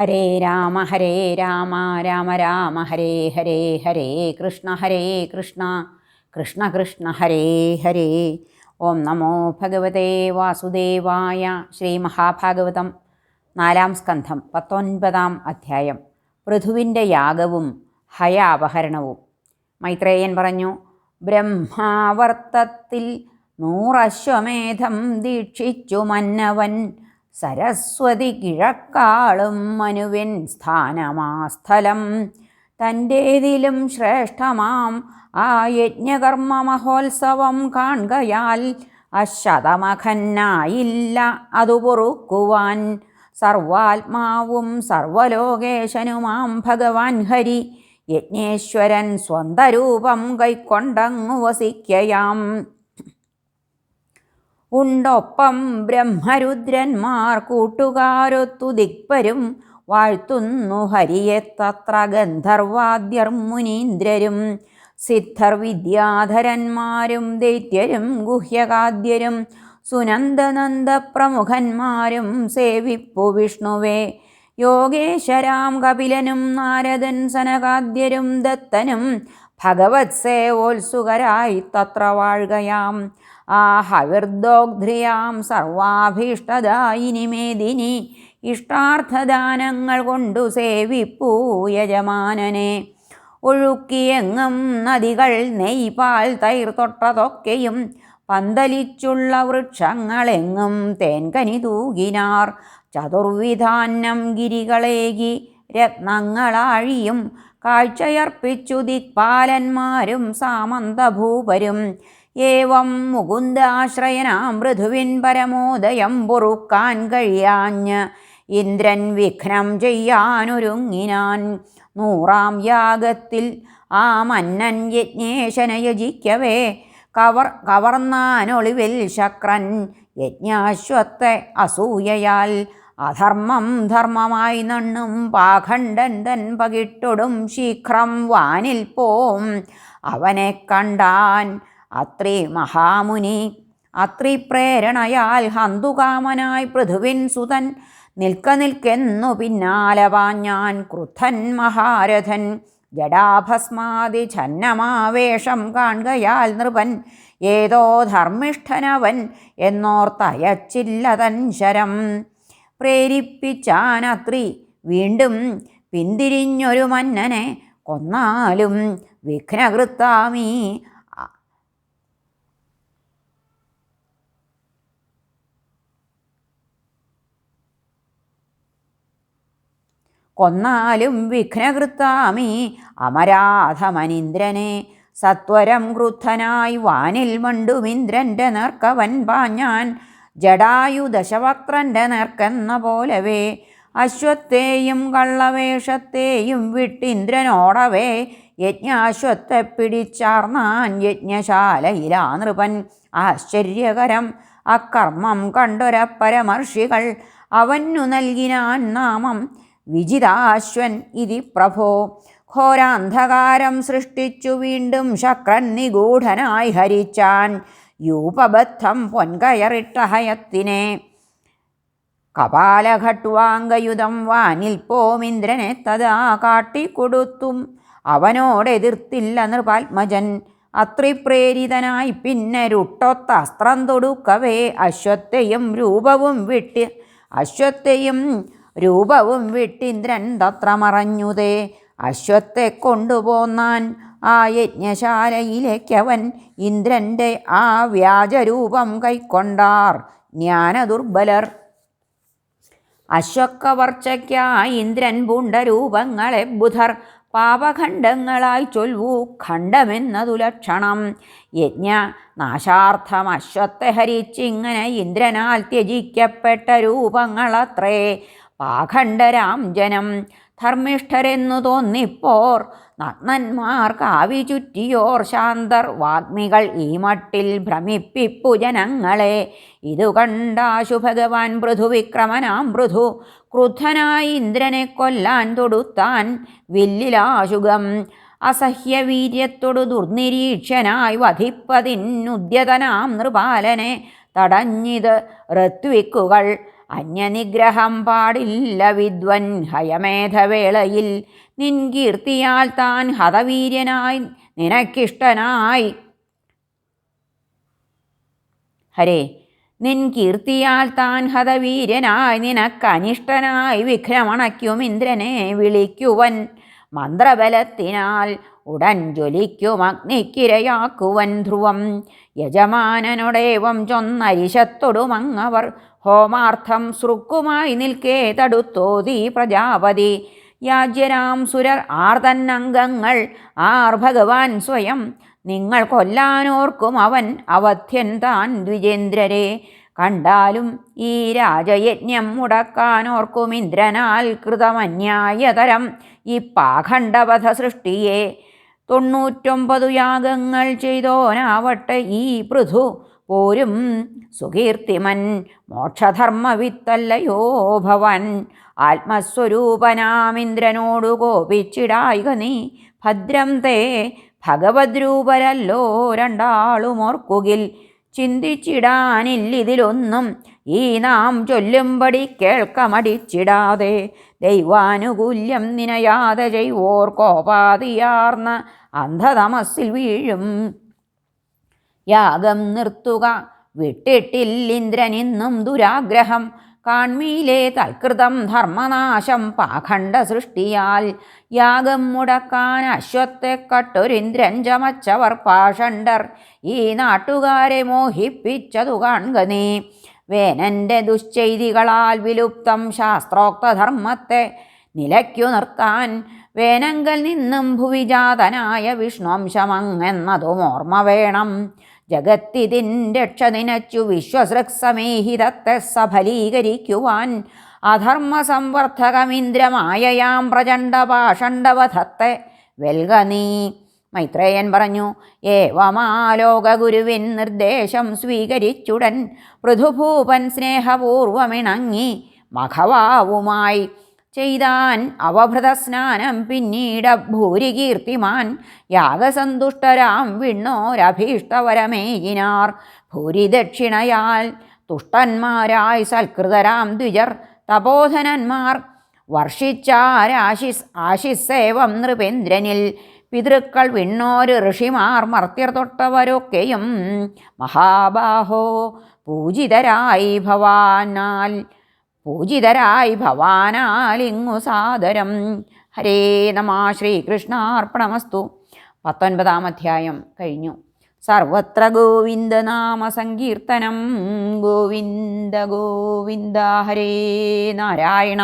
ഹരേ രാമ ഹരേ രാമ രാമ രാമ ഹരേ ഹരേ ഹരേ കൃഷ്ണ ഹരേ കൃഷ്ണ കൃഷ്ണ കൃഷ്ണ ഹരേ ഹരേ. ഓം നമോ ഭഗവതേ വാസുദേവായ ശ്രീ മഹാഭാഗവതം നാലാം സ്കന്ധം പത്തൊൻപതാം അധ്യായം. പൃഥുവിന്റെ യാഗവും ഹയാപഹരണവും. മൈത്രേയൻ പറഞ്ഞു ബ്രഹ്മാവർത്തത്തിൽ നൂറശ്വമേധം ദീക്ഷിച്ചു മന്നവൻ സരസ്വതി കിഴക്കാളും മനുവിൻ സ്ഥാനമാസ്ഥലം. തന്റേതിലും ശ്രേഷ്ഠമാം ആ യജ്ഞകർമ്മ മഹോത്സവം കാണുകയാൽ അശതമഖന്നായില്ല അതു പൊറുക്കുവാൻ. സർവാത്മാവും സർവലോകേശനുമാം ഭഗവാൻ ഹരി യജ്ഞേശ്വരൻ സ്വന്തരൂപം കൈക്കൊണ്ടങ്ങു വസിക്കയാം. ഉണ്ടൊപ്പം ബ്രഹ്മരുദ്രന്മാർ കൂട്ടുകാരൊത്തു ദിക്പരും വാഴ്ത്തുന്നു ഹരിയെ തത്ര ഗന്ധർവാദ്യർ മുനീന്ദ്രരും. സിദ്ധർ വിദ്യാധരന്മാരും ദൈത്യരും ഗുഹ്യകാദ്യരും സുനന്ദനന്ദ പ്രമുഖന്മാരും സേവിപ്പു വിഷ്ണുവേ. യോഗേശ്വരാം കപിലനും നാരദൻ സനകാദ്യരും ദത്തനും ഭഗവത് സേവോത്സുകരായി തത്ര വാഴുകയാം. ആ സർവാഭീഷ്ടദായിനി മേദിനി ഇഷ്ടാർത്ഥദാനങ്ങൾ കൊണ്ടു സേവിപ്പൂ യജമാനനെ. ഒഴുക്കിയെങ്ങും നദികൾ നെയ്പാൽ തൈർ തൊട്ടതൊക്കെയും പന്തലിച്ചുള്ള വൃക്ഷങ്ങളെങ്ങും തേൻകനി തൂകിനാർ. ചതുർവിധാന്യം ഗിരികളേകി രത്നങ്ങളാഴിയും കാഴ്ചയർപ്പിച്ചു ദിക്പാലന്മാരും സാമന്തഭൂപരും. ഏവം മുകുന്ദാശ്രയനാം മൃദുവിൻ പരമോദയം പൊറുക്കാൻ കഴിയാഞ്ഞ് ഇന്ദ്രൻ വിഘ്നം ചെയ്യാനൊരുങ്ങിനാൻ നൂറാം യാഗത്തിൽ ആ മന്നൻ യജ്ഞേശന യജിക്കവേ. കവർ കവർന്നാനൊളിവിൽ ശക്രൻ യജ്ഞാശ്വത്തെ അസൂയയാൽ അധർമ്മം ധർമ്മമായി നണ്ണും പാഖണ്ഡൻ തൻ പകിട്ടൊടും ശീഘ്രം വാനിൽ പോം. അവനെ കണ്ടാൻ അത്രി മഹാമുനി അത്രി പ്രേരണയാൽ ഹന്തുകാമനായി പൃഥുവിൻ സുതൻ നിൽക്ക നിൽക്കെന്നു പിന്നാലെ പാഞ്ഞാൻ ക്രുദ്ധൻ മഹാരഥൻ. ജഡാഭസ്മാതി ഛന്നമാവേഷം കാണുകയാൽ നൃപൻ ഏതോ ധർമ്മിഷ്ഠനവൻ എന്നോർത്തയച്ചില്ല തൻ ശരം. പ്രേരിപ്പിച്ചാനത്രി വീണ്ടും പിന്തിരിഞ്ഞൊരു മന്നനെ കൊന്നാലും വിഘ്നകൃത്താമീ കൊന്നാലും വിഘ്നകൃത്താമി അമരാധമനിന്ദ്രനെ. സത്വരം ക്രുദ്ധനായി വാനിൽ മണ്ടുമിന്ദ്രന്റെ നേർക്കവൻ പാഞ്ഞാൻ ജടായു ദശവക്രന്റെ നേർക്കെന്ന പോലവേ. അശ്വത്തെയും കള്ളവേഷത്തെയും വിട്ടിന്ദ്രനോടവേ. യജ്ഞാശ്വത്തെ പിടിച്ചാർന്നാൻ യജ്ഞശാലയിലാ നൃപൻ. ആശ്ചര്യകരം അക്കർമ്മം കണ്ടൊരപ്പരമർഷികൾ അവനു നൽകിനാൻ നാമം വിജിതാശ്വൻ ഇതി പ്രഭോ. ഘോരാന്ധകാരം സൃഷ്ടിച്ചു വീണ്ടും ശക്രൻ നിഗൂഢനായി ഹരിച്ചാൻ. യൂപബദ്ധം പൊൻകയറിട്ട ഹയത്തിനെ കപാലഘട്വാംഗയുധം വാനിൽ പോമിന്ദ്രനെ തഥാ കാട്ടിക്കൊടുത്തും. അവനോടെതിർത്തില്ല നൃപാത്മജൻ അത്രിപ്രേരിതനായി പിന്നെ രുട്ടൊത്ത അസ്ത്രം തൊടുക്കവേ. അശ്വത്തെയും രൂപവും വിട്ട് അശ്വത്തെയും രൂപവും വിട്ടിന്ദ്രൻ തത്ര മറഞ്ഞുതേ അശ്വത്തെ കൊണ്ടുപോന്നാൻ ആ യജ്ഞശാലയിലേക്കവൻ ഇന്ദ്രന്റെ ആ വ്യാജരൂപം കൈക്കൊണ്ടാർ ജ്ഞാനദുർബലർ. അശ്വക്കവർച്ചയ്ക്കായി ഇന്ദ്രൻ പൂണ്ട രൂപങ്ങളെ ബുധർ പാപഖണ്ഡങ്ങളായി ചൊൽവൂ ഖണ്ഡമെന്നതു ലക്ഷണം യജ്ഞ നാശാർത്ഥം അശ്വത്തെ ഹരിച്ചിങ്ങനെ ഇന്ദ്രനാൽ ത്യജിക്കപ്പെട്ട രൂപങ്ങളത്രേ. പാഖണ്ഡരാം ജനം ധർമ്മിഷ്ഠരെന്നു തോന്നിപ്പോർ. നഗ്നന്മാർ കാവി ചുറ്റിയോർ. ശാന്തർ വാഗ്മികൾ ഈ മട്ടിൽ ഭ്രമിപ്പിപ്പു ജനങ്ങളെ. ഇതു കണ്ടാശു ഭഗവാൻ പൃഥുവിക്രമനാം പൃഥു ക്രുദ്ധനായി ഇന്ദ്രനെ കൊല്ലാൻ തൊടുത്താൻ വില്ലിലാശുഖം അസഹ്യവീര്യത്തൊടു ദുർനിരീക്ഷനായി വധിപ്പതിനുദ്യതനാം നൃപാലനെ തടഞ്ഞിത് ഋത്വിക്കുകൾ. അന്യനിഗ്രഹം പാടില്ല വിദ്വൻ ഹയമേധവേളയിൽ. നിൻ കീർത്തിയാൽ താൻ ഹതവീര്യനായി നിനക്കിഷ്ടനായി. ഹരേ നിൻ കീർത്തിയാൽ താൻ ഹതവീര്യനായി നിനക്കനിഷ്ടനായി വിഘ്നമണയ്ക്കും ഇന്ദ്രനെ വിളിക്കുവൻ. മന്ത്രബലത്തിനാൽ ഉടൻ ജ്വലിക്കും അഗ്നിക്കിരയാക്കുവൻ ധ്രുവം. യജമാനനോടേവം ചൊന്നരിശത്തൊടുമങ്ങവർ ഹോമാർത്ഥം സൃക്കുമായി നിൽക്കേ തടുത്തോതി പ്രജാപതി. യാജ്യരാം സുരർ ആർ തന്നംഗങ്ങൾ ആർ ഭഗവാൻ സ്വയം. നിങ്ങൾ കൊല്ലാനോർക്കും അവൻ അവധ്യൻ താൻ ദ്വിജേന്ദ്രരെ. കണ്ടാലും ഈ രാജയജ്ഞം മുടക്കാനോർക്കും ഇന്ദ്രനാൽ കൃതമന്യായതരം ഈ പാഖണ്ഡവധ സൃഷ്ടിയെ തൊണ്ണൂറ്റൊമ്പതു യാഗങ്ങൾ ചെയ്തോനാവട്ടെ ഈ പൃഥു. പോരും. സുകീർത്തിമൻ മോക്ഷധർമ്മവിത്തല്ലയോ ഭവൻ. ആത്മസ്വരൂപനാമിന്ദ്രനോടു കോപിച്ചിടായിക നീ ഭദ്രം തേ. ഭഗവദ്രൂപരല്ലോ രണ്ടാളുമോർക്കുകിൽ ചിന്തിച്ചിടാനില്ലിതിലൊന്നും ഈ നാം ചൊല്ലുംപടി കേൾക്കമടിച്ചിടാതെ. ദൈവാനുകൂല്യം നിനയാതെ ചെയ്വോർ കോപാതിയാർന്ന അന്ധതമസ്സിൽ വീഴും. യാഗം നിർത്തുക. വിട്ടിട്ടില്ലിന്ദ്രനിന്നും ദുരാഗ്രഹം. കാൺമീലേ തൽകൃതം ധർമ്മനാശം പാഖണ്ഡ സൃഷ്ടിയാൽ. യാഗം മുടക്കാൻ അശ്വത്തെ കട്ടൊരിന്ദ്രൻ ചമച്ചവർ പാഷണ്ഡർ. ഈ നാട്ടുകാരെ മോഹിപ്പിച്ചതു കാണുക നീ വേനന്റെ ദുശ്ചെയ്തികളാൽ വിലുപ്തം ശാസ്ത്രോക്തധർമ്മത്തെ നിലയ്ക്കു നിർത്താൻ. വേനങ്കൽ നിന്നും ഭുവിജാതനായ വിഷ്ണുവംശമങ്ങെന്നതും ഓർമ്മ വേണം. ജഗത്തിതിൻ രക്ഷ നിനച്ചു വിശ്വസൃക്സമേഹിതത്തെ സഫലീകരിക്കുവാൻ അധർമ്മ സംവർദ്ധകമിന്ദ്രമായയാം പ്രചണ്ഡ പാഷണ്ഡവധത്തെ വെൽക നീ. മൈത്രേയൻ പറഞ്ഞു ഏവമാലോകഗുരുവിൻ നിർദ്ദേശം സ്വീകരിച്ചുടൻ പൃഥുഭൂപൻ സ്നേഹപൂർവമിണങ്ങി മഖവാവുമായി ചെയ്താൻ അവഭൃത സ്നാനം പിന്നീട് ഭൂരികീർത്തിമാൻ യാഗസന്തുഷ്ടരാം വിണ്ണോരഭീഷ്ടവരമേകിനാർ ഭൂരിദക്ഷിണയാൽ തുഷ്ടന്മാരായി സൽകൃതരാം ദ്വിജർ തപോധനന്മാർ. വർഷിച്ചാരാശിസ് ആശിസേവം നൃപേന്ദ്രനിൽ പിതൃക്കൾ വിണ്ണോര് ഋഷിമാർ മർത്യർ തൊട്ടവരൊക്കെയും മഹാബാഹോ പൂജിതരായി ഭവാനാൽ. പൂജിതരായി ഭവാനാലിങ്ങു സാദരം. ഹരേ നമ ശ്രീകൃഷ്ണാർപ്പണമസ്തു. പത്തൊൻപതാം അധ്യായം കഴിഞ്ഞു. സർവത്ര ഗോവിന്ദനാമ സങ്കീർത്തനം. ഗോവിന്ദ ഗോവിന്ദ ഹരേ നാരായണ.